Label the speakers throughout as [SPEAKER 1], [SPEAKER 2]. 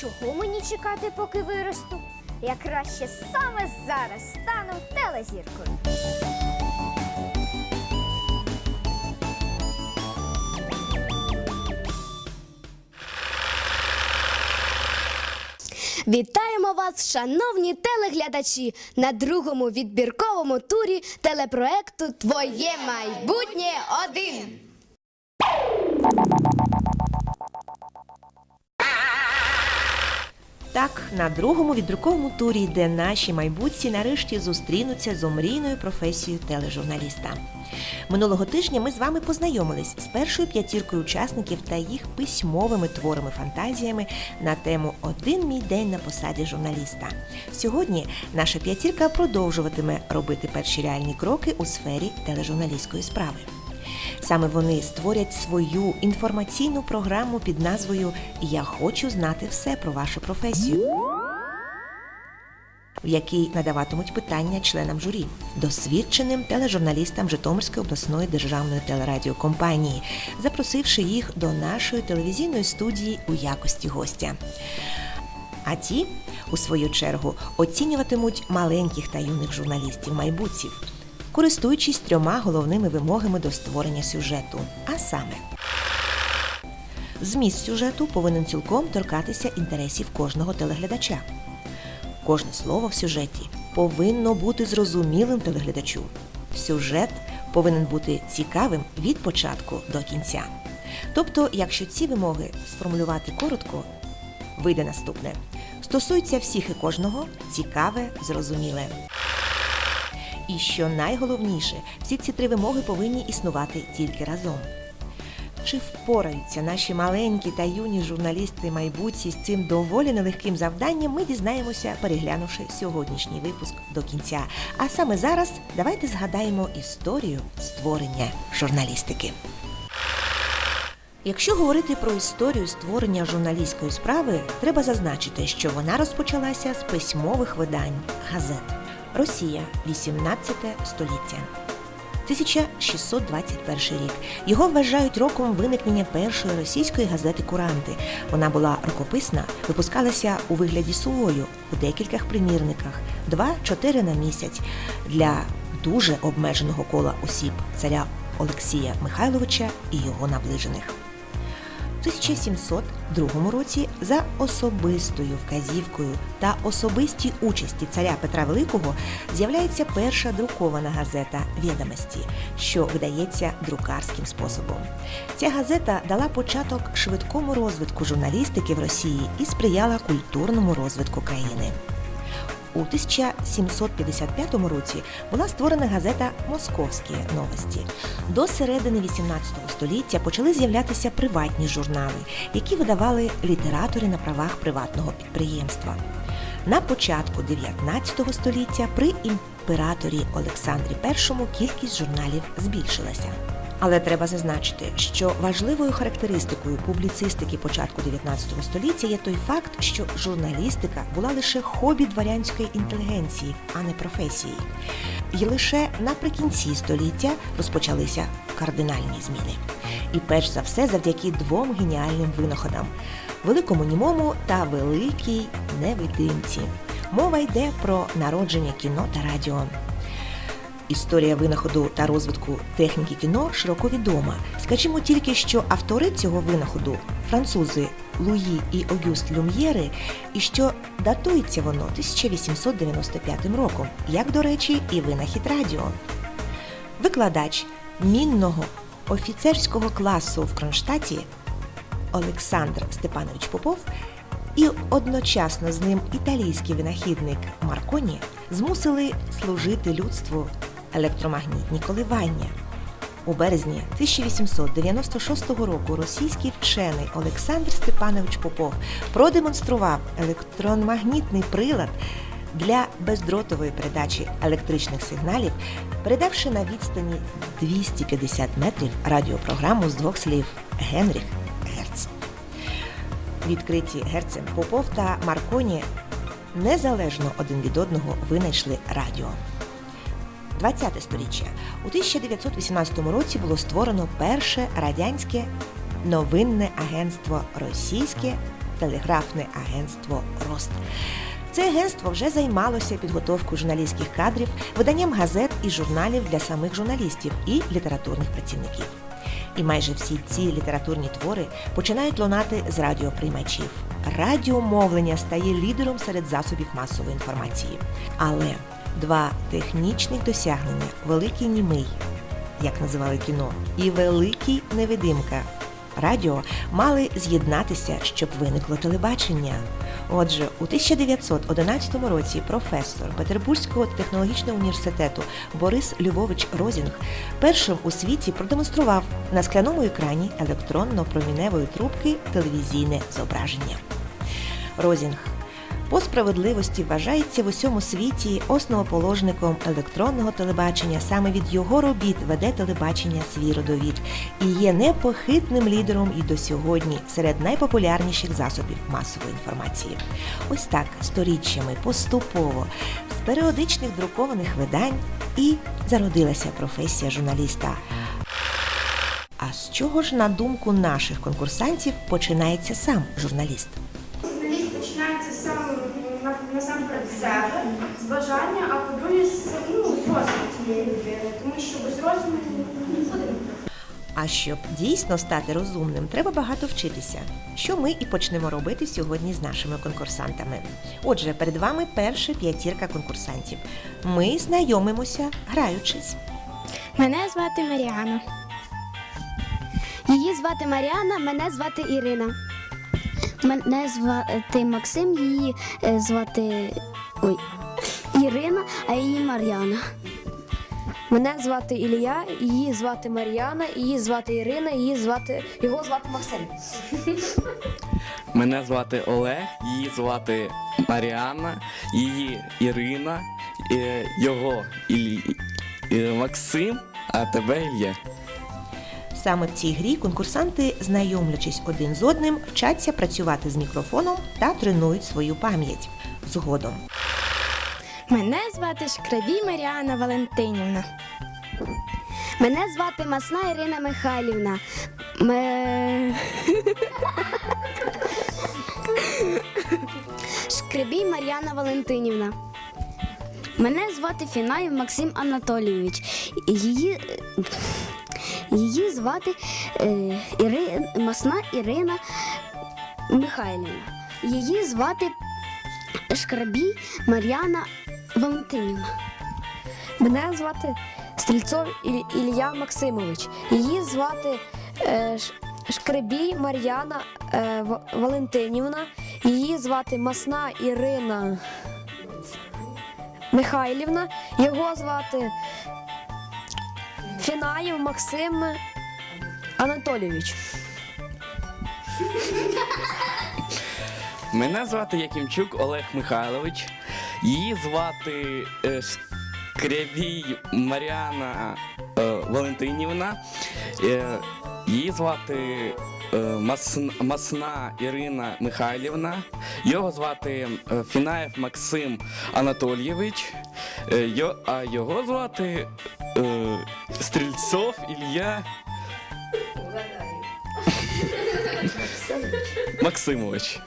[SPEAKER 1] Чого мені чекати, поки виросту? Я краще саме зараз стану телезіркою.
[SPEAKER 2] Вітаємо вас, шановні телеглядачі, на другому відбірковому турі телепроекту Твоє майбутнє один.
[SPEAKER 3] Так, на другому відруковому турі, де наші майбутці нарешті зустрінуться з омрійною професією тележурналіста. Минулого тижня ми з вами познайомились з першою п'ятіркою учасників та їх письмовими творами фантазіями на тему Один мій день на посаді журналіста. Сьогодні наша п'ятірка продовжуватиме робити перші реальні кроки у сфері тележурналістської справи. Саме вони створять свою інформаційну програму під назвою Я хочу знати все про вашу професію, в якій надаватимуть питання членам журі, досвідченим тележурналістам Житомирської обласної державної телерадіокомпанії, запросивши їх до нашої телевізійної студії у якості гостя. А ті, у свою чергу, оцінюватимуть маленьких та юних журналістів майбутців, користуючись трьома головними вимогами до створення сюжету. А саме, зміст сюжету повинен цілком торкатися інтересів кожного телеглядача. Кожне слово в сюжеті повинно бути зрозумілим телеглядачу. Сюжет повинен бути цікавим від початку до кінця. Тобто, якщо ці вимоги сформулювати коротко, вийде наступне. Стосується всіх і кожного, цікаве, зрозуміле. І що найголовніше, всі ці три вимоги повинні існувати тільки разом. Чи впораються наші маленькі та юні журналісти майбутці з цим доволі нелегким завданням, ми дізнаємося, переглянувши сьогоднішній випуск до кінця. А саме зараз давайте згадаємо історію створення журналістики. Якщо говорити про історію створення журналістської справи, треба зазначити, що вона розпочалася з письмових видань газет. Росія, 18 століття. 1621 рік. Його вважають роком виникнення першої російської газети Куранти. Вона була рукописна, випускалася у вигляді сувою у декількох примірниках, два-чотири на місяць для дуже обмеженого кола осіб царя Олексія Михайловича і його наближених. У 1702 році за особистою вказівкою та особистій участі царя Петра Великого з'являється перша друкована газета «Відомості», що видається друкарським способом. Ця газета дала початок швидкому розвитку журналістики в Росії і сприяла культурному розвитку країни. У 1755 році була створена газета Московські новості. До середини 18 століття почали з'являтися приватні журнали, які видавали літератори на правах приватного підприємства. На початку 19 століття при імператорі Олександрі І кількість журналів збільшилася. Але треба зазначити, що важливою характеристикою публіцистики початку 19 століття є той факт, що журналістика була лише хобі дворянської інтелігенції, а не професії. І лише наприкінці століття розпочалися кардинальні зміни. І перш за все завдяки двом геніальним винаходам великому німому та великій невидимці. Мова йде про народження кіно та радіо. Історія винаходу та розвитку техніки кіно широко відома. Скажімо тільки, що автори цього винаходу французи Луї і Огюст Люм'єри, і що датується воно 1895 роком, як, до речі, і винахід радіо. Викладач мінного офіцерського класу в Кронштадті Олександр Степанович Попов і одночасно з ним італійський винахідник Марконі змусили служити людству електромагнітні коливання. У березні 1896 року російський вчений Олександр Степанович Попов продемонстрував електромагнітний прилад для бездротової передачі електричних сигналів, передавши на відстані 250 метрів радіопрограму з двох слів Генріх Герц. Відкриті Герцем Попов та Марконі незалежно один від одного винайшли радіо. 20 сторіччя. У 1918 році було створено перше радянське новинне агентство Російське телеграфне агентство Рост. Це агентство вже займалося підготовкою журналістських кадрів, виданням газет і журналів для самих журналістів і літературних працівників. І майже всі ці літературні твори починають лунати з радіоприймачів. Радіомовлення стає лідером серед засобів масової інформації. Але два технічних досягнення великий німий, як називали кіно, і великий невидимка. Радіо мали з'єднатися, щоб виникло телебачення. Отже, у 1911 році професор Петербурзького технологічного університету Борис Львович Розінг першим у світі продемонстрував на скляному екрані електронно-проміневої трубки телевізійне зображення. Розінг по справедливості вважається в усьому світі основоположником електронного телебачення. Саме від його робіт веде телебачення свій родовід і є непохитним лідером і до сьогодні серед найпопулярніших засобів масової інформації. Ось так сторіччями поступово з періодичних друкованих видань і зародилася професія журналіста. А з чого ж, на думку наших конкурсантів, починається сам журналіст
[SPEAKER 4] починається сам на- насамперед з себе, з бажання, а по-друге, з, ну, з розуму цієї людини, тому що без розуму нікуди.
[SPEAKER 3] А щоб дійсно стати розумним, треба багато вчитися, що ми і почнемо робити сьогодні з нашими конкурсантами. Отже, перед вами перша п'ятірка конкурсантів. Ми знайомимося, граючись.
[SPEAKER 5] Мене звати Маріана.
[SPEAKER 2] Її звати Маріана, мене звати Ірина.
[SPEAKER 5] Мене звати Максим, її е, звати ой, Ірина, а її Мар'яна.
[SPEAKER 6] Мене звати Ілля, її звати Мар'яна, її звати Ірина, її звати його звати Максим.
[SPEAKER 7] Мене звати Олег, її звати Маріанна, її Ірина, е, його Ілі... е, Максим, а тебе Ілля.
[SPEAKER 3] Саме в цій грі конкурсанти, знайомлячись один з одним, вчаться працювати з мікрофоном та тренують свою пам'ять. Згодом
[SPEAKER 5] Мене звати Шкрабій Маріана Валентинівна.
[SPEAKER 2] Мене звати Масна Ірина Михайлівна. Ме... Шкребій Мар'яна Валентинівна.
[SPEAKER 5] Мене звати Фінаєв Максим Анатолійович. Її, її звати е, Іри... Масна Ірина Михайлівна. Її звати Шкрабій Мар'яна Валентинівна.
[SPEAKER 6] Мене звати Стрільцов Іль- Ілля Максимович. Її звати е, Шкребій Мар'яна е, Валентинівна. Її звати Масна Ірина Михайлівна. Його звати Фінаєв Максим Анатолійович.
[SPEAKER 7] Мене звати Якимчук Олег Михайлович, її звати Шкрябій Маріана е, Валентинівна, е, її звати е, Масн... Масна Ірина Михайлівна, його звати е, Фінаєв Максим Анатолійович, е, йо... а його звати е, Стрільцов Ілля Максимович.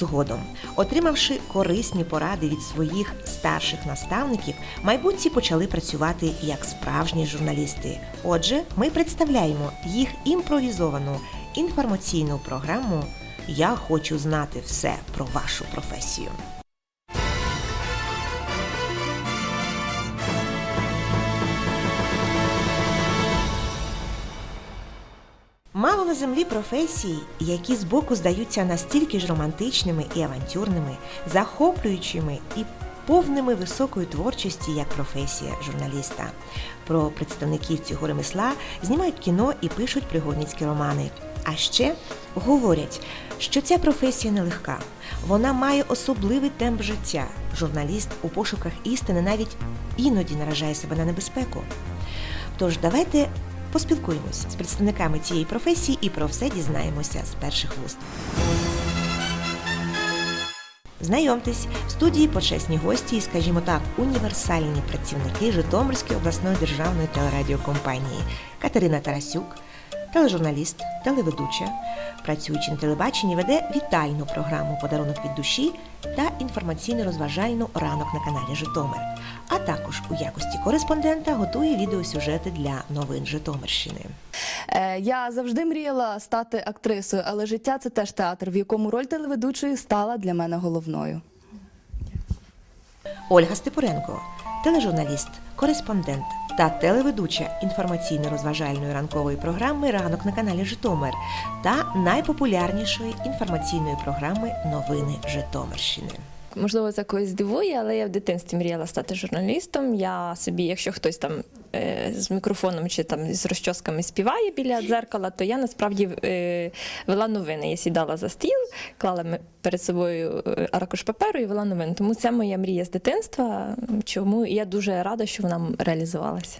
[SPEAKER 3] Згодом, отримавши корисні поради від своїх старших наставників, майбутці почали працювати як справжні журналісти. Отже, ми представляємо їх імпровізовану інформаційну програму Я хочу знати все про вашу професію. На землі професій, які збоку здаються настільки ж романтичними і авантюрними, захоплюючими і повними високої творчості як професія журналіста. Про представників цього ремесла знімають кіно і пишуть пригодницькі романи. А ще говорять, що ця професія нелегка. Вона має особливий темп життя. Журналіст у пошуках істини навіть іноді наражає себе на небезпеку. Тож давайте поспілкуємось з представниками цієї професії і про все дізнаємося з перших вуст. Знайомтесь, в студії почесні гості і, скажімо так, універсальні працівники Житомирської обласної державної телерадіокомпанії Катерина Тарасюк, тележурналіст, телеведуча, працюючи на телебаченні, веде вітальну програму Подарунок від душі та інформаційно-розважальну ранок на каналі Житомир. А також у якості кореспондента готує відеосюжети для новин Житомирщини.
[SPEAKER 8] Е, Я завжди мріяла стати актрисою, але життя це теж театр, в якому роль телеведучої стала для мене головною.
[SPEAKER 3] Ольга Степуренко, тележурналіст, кореспондент та телеведуча інформаційно-розважальної ранкової програми Ранок на каналі Житомир та найпопулярнішої інформаційної програми Новини Житомирщини.
[SPEAKER 9] Можливо, це когось здивує, але я в дитинстві мріяла стати журналістом. Я собі, якщо хтось там е, з мікрофоном чи там з розчосками співає біля дзеркала, то я насправді е, вела новини. Я сідала за стіл, клала перед собою е, аркуш паперу і вела новини. Тому це моя мрія з дитинства. Чому я дуже рада, що вона реалізувалася.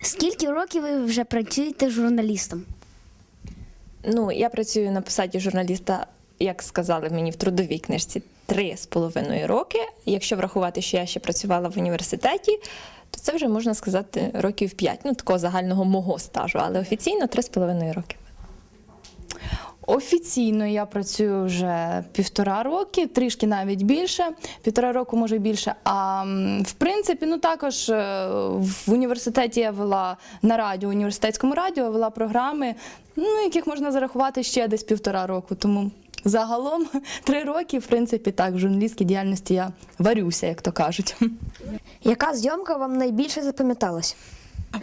[SPEAKER 5] Скільки років ви вже працюєте журналістом?
[SPEAKER 9] Ну, я працюю на посаді журналіста, як сказали мені в трудовій книжці, три з половиною роки. Якщо врахувати, що я ще працювала в університеті, то це вже можна сказати років п'ять. Ну, такого загального мого стажу, але офіційно три з половиною роки.
[SPEAKER 8] Офіційно я працюю вже півтора роки, трішки навіть більше, півтора року, може більше. А в принципі, ну також е, в університеті я вела на радіо, університетському радіо вела програми, ну яких можна зарахувати ще десь півтора року. Тому загалом три роки, в принципі, так, в журналістській діяльності я варюся, як то кажуть.
[SPEAKER 6] Яка зйомка вам найбільше запам'яталась?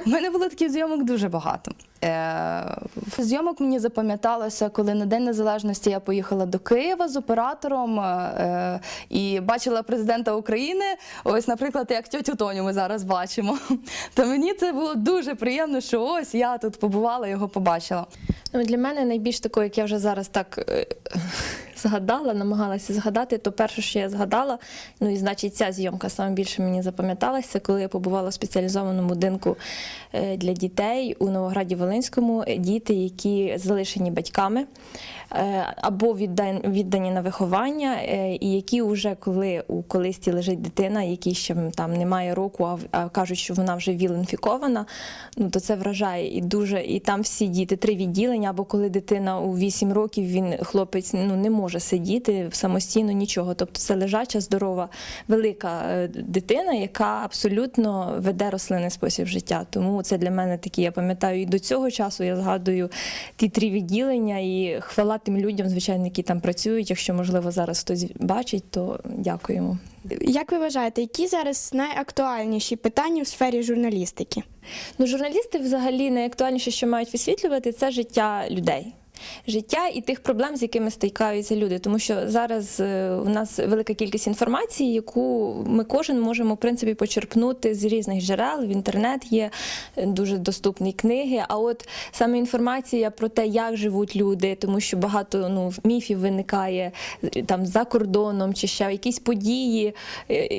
[SPEAKER 8] У мене було таких зйомок дуже багато. Е, зйомок мені запам'яталося, коли на День Незалежності я поїхала до Києва з оператором е, і бачила президента України. Ось, наприклад, як тьотю Тоню ми зараз бачимо. То мені це було дуже приємно, що ось я тут побувала, його побачила.
[SPEAKER 9] Ну, для мене найбільш такою, як я вже зараз так е, згадала, намагалася згадати, то перше, що я згадала, ну і значить, ця зйомка саме більше мені запам'яталася, коли я побувала в спеціалізованому будинку е, для дітей у Новограді Волинському. Е, Діти, які залишені батьками е, або віддані на виховання, і які вже коли у колисті лежить дитина, якій ще там немає року, а, кажуть, що вона вже віл-інфікована, ну то це вражає і дуже. І там всі діти, три відділення, або коли дитина у 8 років, він хлопець ну не може сидіти самостійно нічого. Тобто це лежача, здорова, велика е, дитина, яка абсолютно веде рослинний спосіб життя. Тому це для мене такі, я пам'ятаю, і до цього часу я згадую ті три відділення і хвала тим людям, звичайно, які там працюють. Якщо можливо зараз хтось бачить, то дякуємо.
[SPEAKER 10] Як ви вважаєте, які зараз найактуальніші питання в сфері журналістики?
[SPEAKER 9] Ну, журналісти взагалі найактуальніше, що мають висвітлювати, це життя людей. Життя і тих проблем, з якими стикаються люди, тому що зараз е, у нас велика кількість інформації, яку ми кожен можемо в принципі почерпнути з різних джерел. В інтернет є е, дуже доступні книги. А от саме інформація про те, як живуть люди, тому що багато ну міфів виникає е, там за кордоном, чи ще якісь події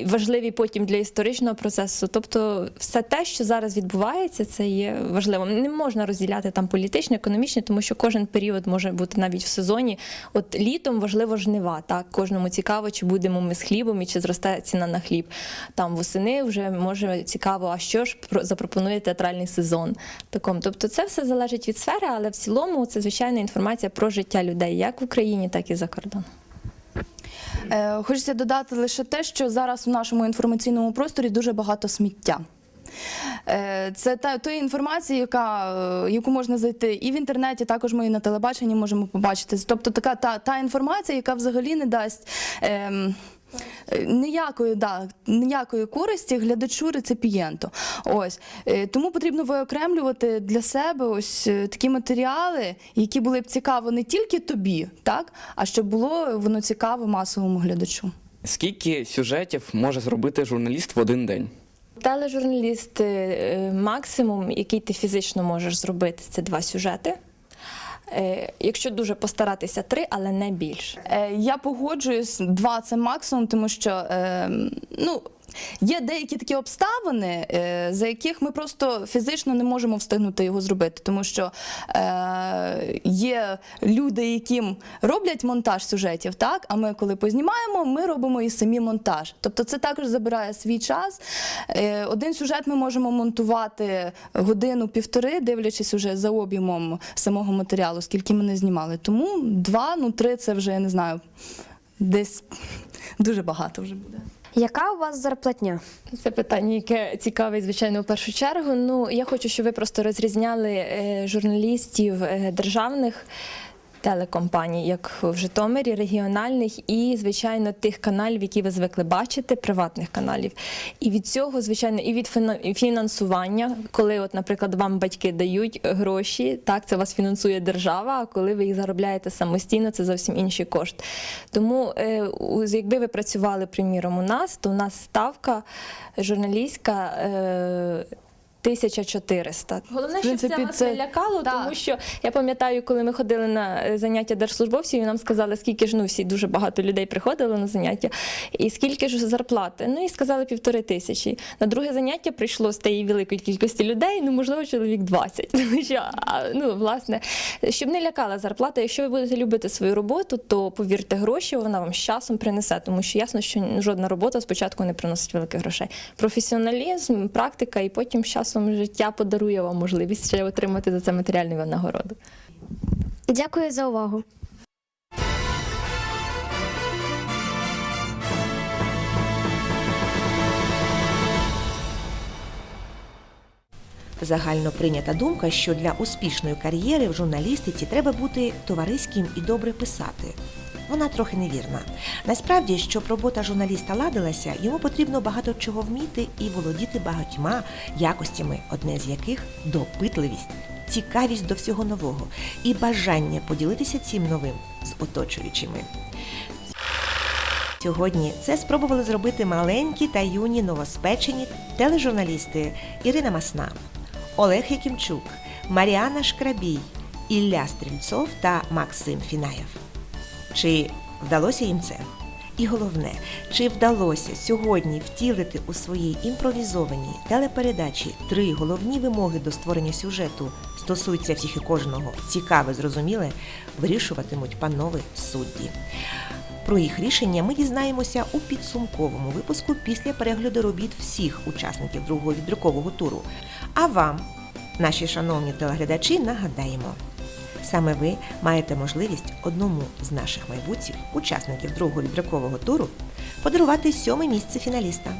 [SPEAKER 9] важливі потім для історичного процесу. Тобто, все те, що зараз відбувається, це є важливим. Не можна розділяти там політичне, економічне, тому що кожен період може бути навіть в сезоні. От літом важливо жнива. Так кожному цікаво, чи будемо ми з хлібом і чи зросте ціна на хліб. Там восени вже може цікаво, а що ж про- запропонує театральний сезон. Такому, тобто, це все залежить від сфери, але в цілому це звичайна інформація про життя людей, як в Україні, так і за кордоном.
[SPEAKER 8] Е, Хочеться додати лише те, що зараз в нашому інформаційному просторі дуже багато сміття. Е, Це та тої інформації, яка, е, яку можна знайти і в інтернеті, також ми і на телебаченні можемо побачити. Тобто така та, та інформація, яка взагалі не дасть. Ем, Ніякої, да, ніякої користі глядачу реципієнту. Ось Е, тому потрібно виокремлювати для себе ось такі матеріали, які були б цікаво не тільки тобі, так а щоб було воно цікаво масовому глядачу.
[SPEAKER 7] Скільки сюжетів може зробити журналіст в один день?
[SPEAKER 9] Тележурналіст е, максимум, який ти фізично можеш зробити, це два сюжети. Е, Якщо дуже постаратися, три, але не більше.
[SPEAKER 8] Е, Я погоджуюсь, два це максимум, тому що ну. Є деякі такі обставини, е, за яких ми просто фізично не можемо встигнути його зробити, тому що е, є люди, яким роблять монтаж сюжетів, так а ми, коли познімаємо, ми робимо і самі монтаж. Тобто це також забирає свій час. Е, один сюжет ми можемо монтувати годину-півтори, дивлячись уже за об'ємом самого матеріалу, скільки ми не знімали. Тому два, ну три це вже я не знаю, десь дуже багато вже буде.
[SPEAKER 6] Яка у вас зарплатня?
[SPEAKER 9] Це питання, яке цікаве, звичайно, в першу чергу. Ну, я хочу, щоб ви просто розрізняли е, журналістів е, державних телекомпаній, як в Житомирі, регіональних і, звичайно, тих каналів, які ви звикли бачити, приватних каналів. І від цього, звичайно, і від фіна- фінансування, коли, от, наприклад, вам батьки дають гроші, так, це вас фінансує держава, а коли ви їх заробляєте самостійно, це зовсім інший кошт. Тому, е, якби ви працювали, приміром, у нас, то у нас ставка журналістська. Е, 1400. Головне, щоб це
[SPEAKER 8] це-
[SPEAKER 9] не лякало,
[SPEAKER 8] так.
[SPEAKER 9] тому що я пам'ятаю, коли ми ходили на е, заняття держслужбовців, і нам сказали, скільки ж ну всі дуже багато людей приходили на заняття, і скільки ж зарплати. Ну і сказали півтори тисячі. На друге заняття прийшло з тієї великої кількості людей, ну можливо, чоловік 20. Тому що ну власне, щоб не лякала зарплата. Якщо ви будете любити свою роботу, то повірте, гроші вона вам з часом принесе, тому що ясно, що жодна робота спочатку не приносить великих грошей. Професіоналізм, практика, і потім з часом життя подарує вам можливість ще отримати за це матеріальну винагороду.
[SPEAKER 2] Дякую за увагу.
[SPEAKER 3] Загально прийнята думка, що для успішної кар'єри в журналістиці треба бути товариським і добре писати. Вона трохи невірна. Насправді, щоб робота журналіста ладилася, йому потрібно багато чого вміти і володіти багатьма якостями, одне з яких допитливість, цікавість до всього нового і бажання поділитися цим новим з оточуючими. Сьогодні це спробували зробити маленькі та юні новоспечені тележурналісти Ірина Масна, Олег Якимчук, Маріана Шкрабій, Ілля Стрільцов та Максим Фінаєв. Чи вдалося їм це? І головне, чи вдалося сьогодні втілити у своїй імпровізованій телепередачі три головні вимоги до створення сюжету стосуються всіх і кожного цікаве, зрозуміле, вирішуватимуть панове судді. Про їх рішення ми дізнаємося у підсумковому випуску після перегляду робіт всіх учасників другого відбіркового туру. А вам, наші шановні телеглядачі, нагадаємо. Саме ви маєте можливість одному з наших майбутніх учасників другого відбіркового туру подарувати сьоме місце фіналіста,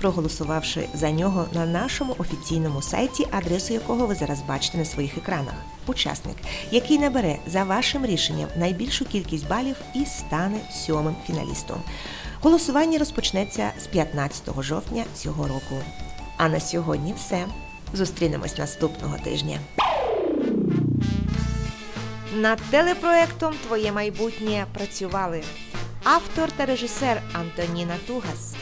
[SPEAKER 3] проголосувавши за нього на нашому офіційному сайті, адресу якого ви зараз бачите на своїх екранах. Учасник, який набере за вашим рішенням найбільшу кількість балів і стане сьомим фіналістом. Голосування розпочнеться з 15 жовтня цього року. А на сьогодні все. Зустрінемось наступного тижня. Над телепроектом Твоє майбутнє працювали автор та режисер Антоніна Тугас,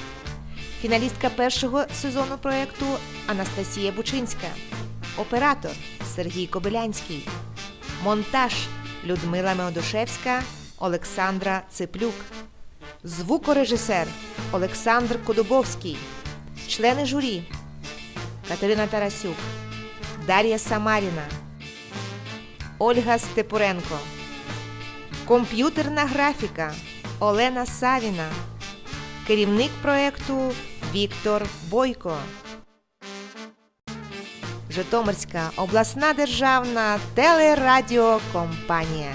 [SPEAKER 3] фіналістка першого сезону проекту Анастасія Бучинська, оператор Сергій Кобилянський, монтаж Людмила Меодушевська, Олександра Циплюк, звукорежисер Олександр Кодубовський, члени журі Катерина Тарасюк, Дар'я Самаріна. Ольга Степуренко. Комп'ютерна графіка Олена Савіна. Керівник проекту Віктор Бойко. Житомирська обласна державна телерадіокомпанія.